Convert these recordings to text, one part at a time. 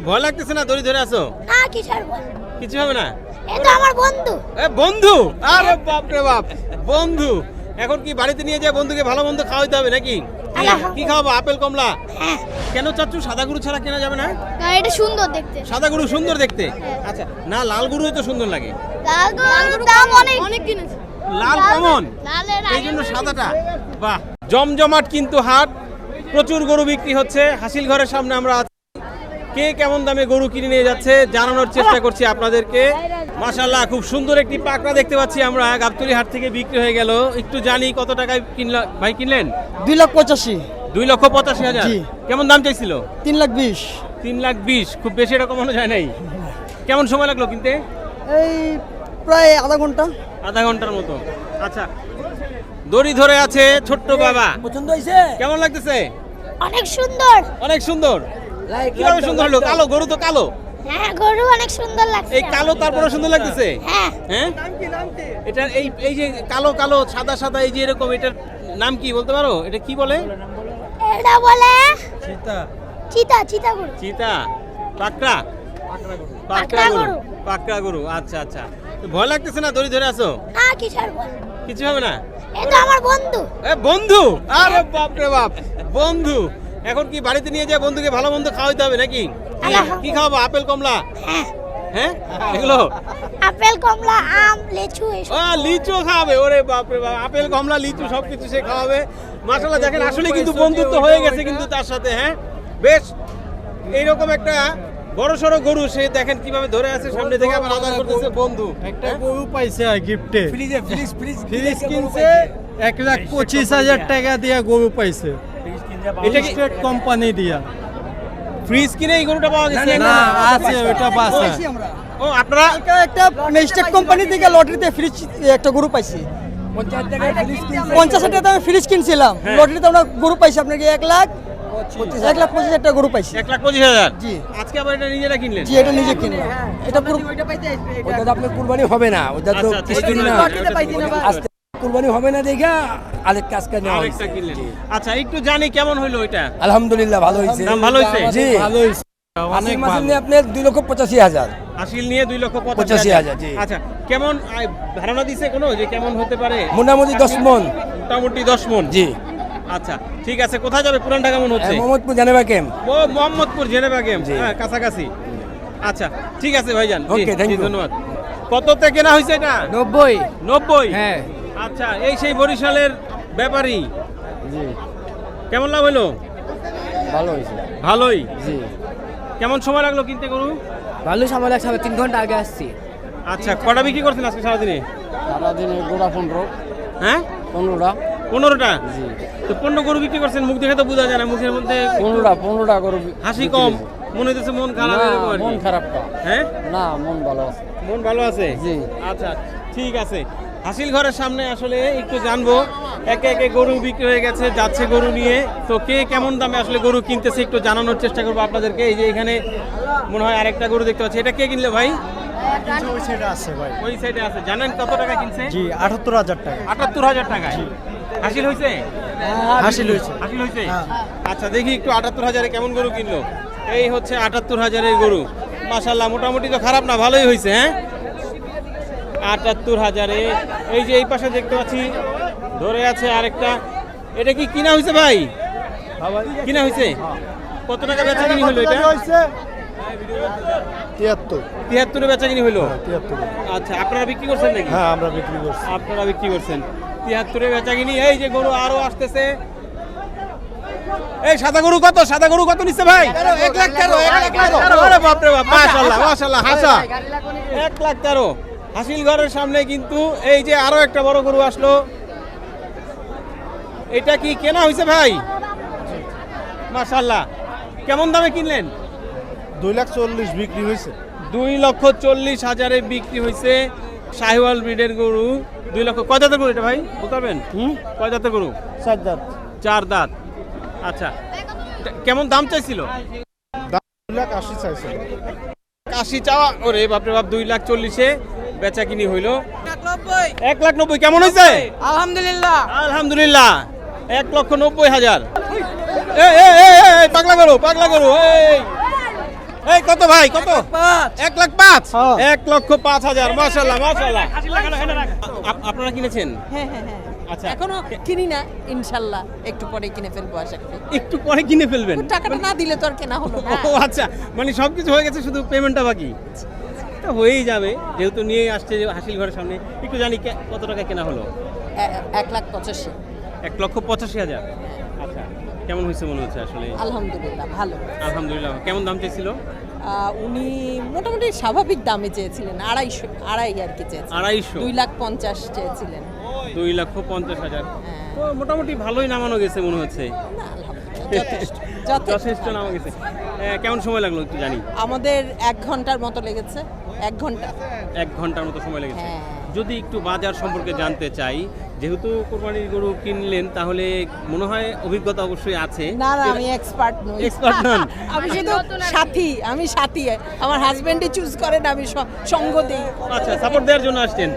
ভয় লাগতেছে না? দড়ি ধরে আছো? না কিসের বল। কিছু হবে না? এ তো আমার বন্ধু। এ বন্ধু? আরে বাপ রে বাপ বন্ধু। এখন কি বাড়িতে নিয়ে যায় বন্ধুকে ভালো মন্দ খাওয়াইতে হবে নাকি? কি- খাওয়াবো আপেল কমলা? হ্যাঁ। কেন চাচ্ছু সাদা গরু ছাড়া কেনা যাবে না? না এটা সুন্দর দেখতে। সাদা গরু সুন্দর দেখতে? আচ্ছা না লাল গরু তো সুন্দর লাগে। লাল গরুর দাম অনেক। অনেক কিনেছে। লাল কমন? এই জন্য সাদাটা। বাহ জমজমাট কিন্তু হাট। প্রচুর গরু বিক্রি হচ্ছে। হাসিল ঘরের সামনে আমরা আছি। কে কেমন দামে গরু কিনে নিয়ে যাচ্ছে জানানোর চেষ্টা করছি আপনাদেরকে। মাশাল্লাহ খুব সুন্দর একটি পাকড়া দেখতে পাচ্ছি আমরা। গাবতলি হাট থেকে বিক্রি হয়ে গেল। একটু জানি কত টাকায় কিনলা ভাই কিনলেন? দুই লাখ পঁচাশি। দুই লক্ষ পঁচাশি হাজার। কেমন দাম চাইছিল? তিন লাখ বিশ। তিন লাখ বিশ খুব বেশি এটা কমানো যায় নাই। কেমন সময় লাগল কিনতে? এই প্রায় আধা ঘণ্টা। আধা ঘণ্টার মতো। আচ্ছা দড়ি ধরে আছে ছোট্ট বাবা। পছন্দ হয়েছে? কেমন লাগতেছে? অনেক সুন্দর। অনেক সুন্দর। কীভাবে সুন্দর হলো? কালো গরু তো কালো। হ্যাঁ গরু অনেক সুন্দর লাগছে। এই কালো তারপরে সুন্দর লাগতেছে? হ্যাঁ। হ্যাঁ? এটা এই এই যে কালো কালো সাদা সাদা এই যে এরকম এটার নাম কি বলতে পারো? এটা কি বলে? এটা বলে চিতা। চিতা চিতা গরু। চিতা। পাকড়া? পাকড়া পাকড়া গরু। পাকড়া গরু আচ্ছা আচ্ছা। তো ভয় লাগতেছে না? দড়ি ধরে আছো? না বল। কিছু হবে না? এ তো আমার বন্ধু। এ বন্ধু? আরে বাপ রে বাপ। বন্ধু। এখন কি বাড়িতে নিয়ে যায় বন্ধুকে ভালো মন্দ খাওয়াইতে হবে নাকি? কি- কি খাওয়াবো আপেল কমলা? হ্যাঁ। হ্যাঁ? এগুলো? আপেল কমলা আম লেচু এসব। লিচু খাবে ওরে বাপ রে বাপ। আপেল কমলা লিচু সবকিছু সে খাওয়াবে। মাশাআল্লাহ দেখেন আসলে কিন্তু বন্ধুত্ব হয়ে গেছে কিন্তু তার সাথে হ্যাঁ? বেশ এইরকম একটা বড় সড়ো গরু সে দেখেন কীভাবে ধরে আছে সামনে থেকে আবার আদার করতেছে। বন্ধু। একটা গরু পাইছে গিফটে। ফ্রিজে ফ্রিজ ফ্রিজ ফ্রিজ কিনছে। এক লাখ পঁচিশ হাজার টাকা দিয়ে গরু পাইছে। এটা কি স্টেট কোম্পানি দিয়া। ফ্রিজ কিনে এই গরুটা পাওয়া গেছে? না আছে ওটা বাসা ও আপনারা একটা মেস্টেক কোম্পানি থেকে লটারিতে ফ্রিজ একটা গরু পাইছি। পঞ্চাশ হাজার টাকা ফ্রিজ কিনছিলাম লটারিতে আমরা গরু পাইছি আপনাকে এক লাখ এক লাখ পঁচিশ হাজার গরু পাইছি। এক লাখ পঁচিশ হাজার? জি। আজকে আবার এটা নিজেরা কিনলেন? জি এটা নিজে কিনলাম। এটা পুরো ওটা আপনার কুরবানি হবে না। ওটা তো আচ্ছা, আচ্ছা, কিছুদিন না। কুরবানি হবে না দেখা। আরেক কাজ করে নেওয়া আরেকটা হয়েছে। কিনলেন। আচ্ছা একটু জানি কেমন হইল এটা আলহামদুলিল্লাহ ভালো হয়েছে। ভালো হয়েছে? জি। ভালো হয়েছে। অনেক ভালো। আপনার দুই লক্ষ পঁচাশি হাজার। হাসিল নিয়ে দুই লক্ষ পঁচাশি হাজার। আচ্ছা কেমন ধারণা দিছে কোনো যে কেমন হতে পারে? মোটামুটি দশ মন। মোটামুটি দশ মন। জি। আচ্ছা ঠিক আছে কোথায় যাবে? পুরানটা কেমন হচ্ছে? মোহাম্মদপুর জানেবা ক্যাম্প ও মোহাম্মদপুর জেনেভা গেম জি। হ্যাঁ কাছাকাছি। আচ্ছা ঠিক আছে ভাইজান। ধন্যবাদ। কততে কেনা হয়েছে এটা? নব্বই। নব্বই? হ্যাঁ। আচ্ছা এই সেই বরিশালের ব্যাপারী? জি। কেমন লাভ হলো? ভালো হয়েছে। ভালোই? জি। কেমন সময় লাগল কিনতে গরু? ভালো সময় লাগছে আমি তিন ঘণ্টা আগে আসছি। আচ্ছা কটা বিক্রি করছেন আজকে সারাদিনে? সারাদিনে গোড়া পনেরো। হ্যাঁ? পনেরোটা। পনেরোটা? তো পনেরো গরু বিক্রি করছেন মুখ দেখে তো বোঝা যায় না মুখের মধ্যে পনেরোটা পনেরোটা গরু হাসি কম। মনে হচ্ছে মন খারাপ মন খারাপ না। হ্যাঁ? না মন ভালো আছে। মন ভালো আছে? জি। আচ্ছা ঠিক আছে। হাসিল ঘরের সামনে আসলে একটু জানব একে একে গরু বিক্রি হয়ে গেছে যাচ্ছে গরু নিয়ে। তো কে কেমন দামে আসলে গরু কিনতেছে একটু জানানোর চেষ্টা করব আপনাদেরকে। এই যে এখানে মনে হয় আরেকটা গরু দেখতে পাচ্ছি। এটা কে কিনলে ভাই? ওই সাইডে আছে ভাই। ওই সাইডে আছে। জানেন কত টাকা কিনছে? জি আটাত্তর হাজার টাকা। আটাত্তর হাজার টাকায়? হাসিল হয়েছে? হাসিল হয়েছে। হাসিল হয়েছে? আচ্ছা দেখি একটু আটাত্তর হাজারে কেমন গরু কিনলো। এই হচ্ছে আটাত্তর হাজারের গরু। মোটামুটি তো খারাপ না ভালোই হয়েছে হ্যাঁ? আটাত্তর হাজারে। এই যে এই পাশে দেখতে পাচ্ছি ধরে আছে আরেকটা। এটা কি কিনা হয়েছে ভাই? কিনা হয়েছে? কত টাকা বেচা কিনি হলো এটা? তিয়াত্তর। তিয়াত্তরে বেচা কিনি হলো আচ্ছা আপনারা বিক্রি করছেন নাকি? হ্যাঁ আমরা বিক্রি করছি। আপনারা বিক্রি করছেন। তিয়াত্তরে বেচা কিনি এই যে গরু আরও আসতেছে। এই সাদা গরু কত? সাদা গরু কত নিচ্ছে ভাই? এক লাখ তেরো এক লাখ তেরো। বাপরে বাপ মাশাল্লাহ মাশাল্লাহ হাসা। এক লাখ তেরো। হাসিল ঘরের সামনে কিন্তু এই যে আরও একটা বড় গরু আসলো। এটা কি কেনা হয়েছে ভাই? মাশাল্লাহ কেমন দামে কিনলেন? দুই লাখ চল্লিশ বিক্রি হয়েছে। দুই লক্ষ চল্লিশ হাজারে বিক্রি হয়েছে শাহিওয়াল ব্রিডের গরু। দুই লক্ষ কয় জাতের গরু এটা ভাই? বলতে পারবেন কয় জাতের গরু? চার দাঁত চার দাঁত। আচ্ছা। কেমন দাম চাইছিল? দুই লাখ আশি চাইছে। আশি চাওয়া ওরে বাপরে বাপ দুই লাখ চল্লিশে। বেচা কিনি হইল। এক লাখ নব্বই। কেমন হয়েছে আলহামদুলিল্লাহ। আলহামদুলিল্লাহ এক লক্ষ নব্বই হাজার। পাগলা গরু পাগলা গরু এই এই। কত ভাই কত? এক লাখ পাঁচ। হ্যাঁ। এক লক্ষ পাঁচ হাজার মাশাল্লাহ আপ- আপনারা কিনেছেন? হ্যাঁ হ্যাঁ হ্যাঁ। আচ্ছা। এখনও কিনি না ইনশাল্লাহ একটু পরে কিনে ফেলব আশা করি। একটু পরে কিনে ফেলবেন? টাকাটা না দিলে তো আর কেনা হলো না। ও আচ্ছা। মানে সবকিছু হয়ে গেছে শুধু পেমেন্টটা বাকি? তো হয়েই যাবে যেহেতু নিয়ে আসছে হাসিল ঘরের সামনে। একটু জানি কত টাকা কেনা হলো? এক লাখ পঁচাশি। এক লক্ষ পঁচাশি হাজার? আচ্ছা কেমন হয়েছে মনে হচ্ছে আসলে? আলহামদুলিল্লাহ ভালো। আলহামদুলিল্লাহ কেমন দাম চেয়েছিল? উনি মোটামুটি স্বাভাবিক দামে চেয়েছিলেন আড়াইশো আড়াই আর কি চেয়েছিলেন। আড়াইশো? দুই লাখ পঞ্চাশ চেয়েছিলেন। দুই লক্ষ পঞ্চাশ হাজার। হ্যাঁ। তো মোটামুটি ভালোই নামানো গেছে মনে হচ্ছে। যথেষ্ট। যথেষ্ট। নামা গেছে। কেমন সময় লাগল একটু জানি। আমাদের এক ঘণ্টার মতো লেগেছে। এক ঘণ্টা। এক ঘণ্টার মতো সময় লেগেছে। হ্যাঁ। যদি একটু বাজার সম্পর্কে জানতে চাই যেহেতু কোরবানির গরু কিনলেন তাহলে মনে হয় অভিজ্ঞতা অবশ্যই আছে। না না আমি এক্সপার্ট নই। Expert নন? আমি শুধু সাথী আমি সাথী। আমার হাজবেন্ডই চুজ করেন আমি স- সঙ্গ দিই। আচ্ছা সাপোর্ট দেওয়ার জন্য আসছেন।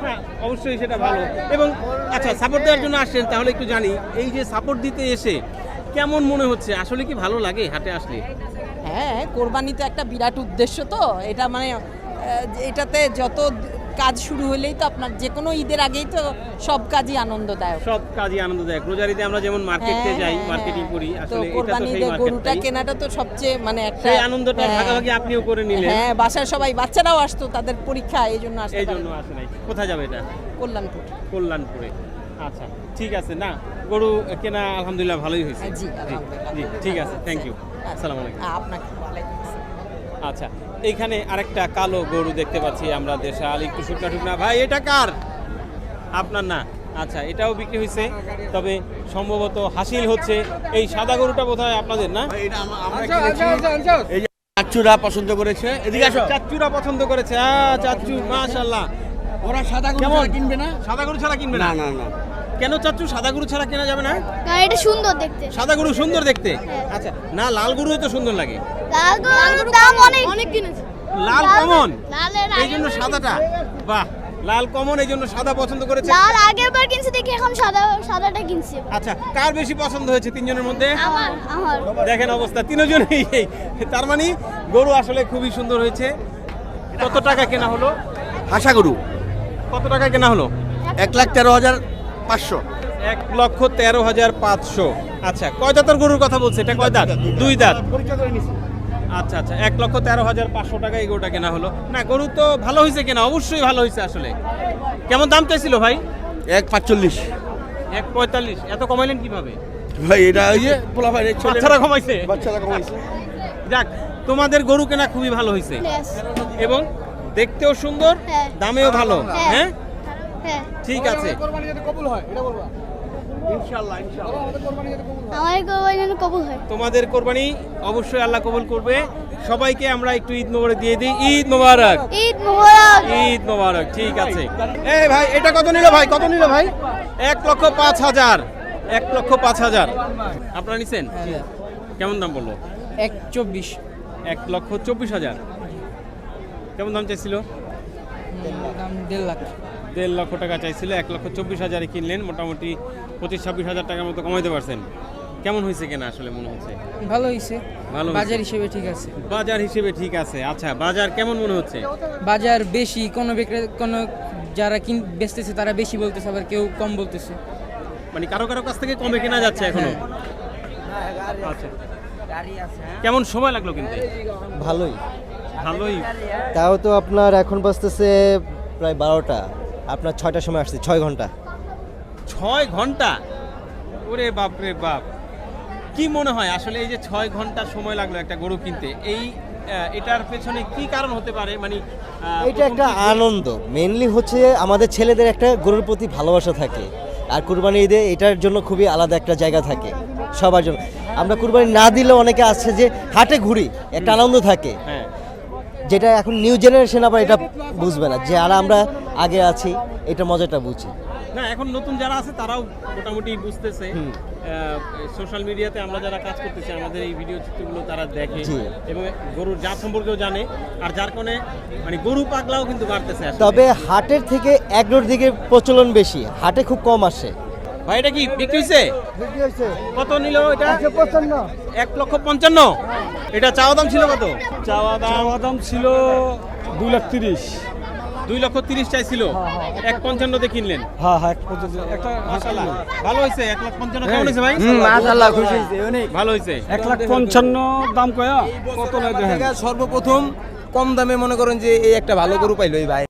হ্যাঁ অবশ্যই সেটা ভালো। এবং আচ্ছা সাপোর্ট দেওয়ার জন্য আসছেন তাহলে একটু জানি। এই যে সাপোর্ট দিতে এসে কেমন মনে হচ্ছে? আসলে কি ভালো লাগে হাটে আসলে? হ্যাঁ কোরবানি তো একটা বিরাট উদ্দেশ্য তো। এটা মানে এটাতে যত কাজ শুরু হলেই তো আপনার যে কোনো ঈদের আগেই তো সব কাজই আনন্দদায়ক। সব কাজই আনন্দদায়ক। রোজারিতে আমরা যেমন মার্কেটে হ্যাঁ, যাই হ্যাঁ, মার্কেটিং হ্যাঁ। করি আসলে এটা তো সেই গরুটা কেনাটা তো সবচেয়ে মানে একটা সেই আনন্দটা ভাগাভাগি আপনিও করে নিলেন। হ্যাঁ বাসার সবাই বাচ্চারাও আসতো তাদের পরীক্ষা এই জন্য আসতে এই জন্য আসে নাই। কোথায় যাবে এটা? কল্যাণপুর। কল্যাণপুরে। আচ্ছা ঠিক আছে না। গরু কেনা আলহামদুলিল্লাহ ভালোই হয়েছে। হ্যাঁ, জি, জি ঠিক আছে থ্যাংক ইউ আচ্ছা। আসসালামু আলাইকুম। আপনাকে। আচ্ছা এইখানে আরেকটা কালো গরু দেখতে পাচ্ছি আমরা দেশাল একটু শুকনা শুকনা ভাই এটা কার? আপনার না? আচ্ছা এটাও বিক্রি হয়েছে তবে সম্ভবত হাসিল হচ্ছে। এই সাদা গরুটা বোধহয় আপনাদের না? চাচুরা পছন্দ করেছে। এদিকে আসো। চাচ্চুরা পছন্দ করেছে। আহ, চাচ্চু মাশাল্লাহ ওরা সাদা গরু ছাড়া কিনবে না? সাদা গরু ছাড়া কিনবে না না না। কেন চাচ্চু সাদা গরু ছাড়া কেনা যাবে না? এটা সুন্দর দেখতে। সাদা গরু সুন্দর দেখতে? আচ্ছা না লাল গরু তো সুন্দর লাগে। লাল গরুর দাম অনেক অনেক কিনেছে। লাল লাল- কমন? এই জন্য সাদাটা? বাহ লাল কমন এই জন্য সাদা পছন্দ করেছে। লাল আগের বার কিনছি দেখি এখন সাদা সাদাটা কিনছি। আচ্ছা কার বেশি পছন্দ হয়েছে তিনজনের মধ্যে? আমার আমার। দেখেন অবস্থা তিনজনেই তার মানে গরু আসলে খুবই সুন্দর হয়েছে। কত টাকা কেনা হলো? হাসা গরু। কত টাকা কেনা হলো? এক লাখ তেরো হাজার পাঁচশো। এক লক্ষ তেরো হাজার পাঁচশো। আচ্ছা কয় দাঁতের গরুর কথা বলছে? এটা কয় দাঁত? দুই দাঁত। আচ্ছা আচ্ছা এক লক্ষ তেরো হাজার পাঁচশো টাকা এই গরুটা কেনা হলো। না গরু তো ভালো হয়েছে কেনা অবশ্যই ভালো হয়েছে আসলে। কেমন দাম চাইছিল ভাই? এক পাঁচচল্লিশ। এক পঁয়তাল্লিশ এত কমাইলেন কীভাবে? ভাই এটা ওই যে পোলা ভাই বাচ্চারা কমাইছে? বাচ্চারা কমাইছে। যাক তোমাদের গরু কেনা খুবই ভালো হয়েছে। এবং দেখতেও সুন্দর হ্যাঁ। দামেও ভালো হ্যাঁ। হ্যাঁ। হ্যাঁ ঠিক আছে। হয় তোমাদের কোরবানি অবশ্যই আল্লাহ কবুল করবে। সবাইকে আমরা একটু ঈদ মোবারক দিয়ে দিই। ঈদ মোবারক। ঈদ মোবারক। ঈদ মোবারক ঠিক আছে। এই ভাই এটা কত নিল ভাই? কত নিল ভাই? এক লক্ষ পাঁচ হাজার। এক লক্ষ পাঁচ হাজার। আপনারা নিছেন? কেমন দাম বলল? এক চব্বিশ। এক লক্ষ চব্বিশ হাজার। কেমন দাম চাইছিল? দেড় লাখ। দেড় লক্ষ টাকা চাইছিল এক লক্ষ চব্বিশ হাজারে কিনলেন মোটামুটি পঁচিশ ছাব্বিশ হাজার টাকার মতো কমাইতে পারছেন। কেমন হয়েছে কেনা আসলে মনে হচ্ছে? ভালো হয়েছে। ভালো বাজার হিসেবে ঠিক আছে। বাজার হিসেবে ঠিক আছে। আচ্ছা বাজার কেমন মনে হচ্ছে? বাজার বেশি কোনো বিক্রে- কোনো যারা কিন বেচতেছে তারা বেশি বলতেছে আবার কেউ কম বলতেছে। মানে কারও কারও কাছ থেকে কমে কেনা যাচ্ছে এখনও? আচ্ছা। কেমন সময় লাগল কিনতে? ভালোই। ভালোই। তাও তো আপনার এখন বাজতেছে প্রায় বারোটা। আপনার ছয়টার সময় আসছে ছয় ঘণ্টা। ছয় ঘণ্টা? ওরে বাপ রে বাপ। কি মনে হয় আসলে এই যে ছয় ঘণ্টা সময় লাগল একটা গরু কিনতে এই এটার পেছনে কি কারণ হতে পারে? মানে এটা একটা আনন্দ। মেনলি হচ্ছে আমাদের ছেলেদের একটা গরুর প্রতি ভালোবাসা থাকে। আর কুরবানি ঈদে এটার জন্য খুবই আলাদা একটা জায়গা থাকে সবার জন্য। আমরা কুরবানি না দিলেও অনেকে আসছে যে হাটে ঘুরি একটা আনন্দ থাকে। হ্যাঁ। যেটা এখন নিউ জেনারেশন আবার এটা বুঝবে না যে আর আমরা আগে আছি এটা মজাটা বুঝি। না এখন নতুন যারা আছে তারাও মোটামুটি বুঝতেছে। সোশ্যাল মিডিয়াতে আমরা যারা কাজ করতেছি আমাদের এই ভিডিও চিত্রগুলো তারা দেখে। এবং গরুর জাত সম্পর্কেও জানে। আর যার কারণে মানে গরু পাগলাও কিন্তু বাড়তেছে তবে হাটের থেকে এগ্রোর দিকে প্রচলন বেশি হাটে খুব কম আসে। ভাই এটা কি বিক্রি হয়েছে কত নিল এটা? এক লক্ষ পঞ্চান্ন? এটা চাওয়া দাম ছিল কত? চাওয়া দাম? চাওয়া দাম ছিল দুই লাখ তিরিশ। দুই লক্ষ তিরিশ চাইছিল। এক পঞ্চান্নতে কিনলেন? হ্যাঁ হ্যাঁ একটা মাশাআল্লাহ। ভালো হয়েছে এক লাখ পঞ্চান্ন কেমন হয়েছে ভাই? মাশাআল্লাহ খুশি হয়েছে অনেক ভালো হয়েছে এক লাখ পঞ্চান্ন দাম কয়া? কত লাগে সর্বপ্রথম কম দামে মনে করেন যে এই একটা ভালো গরু পাইলো এই ভাই।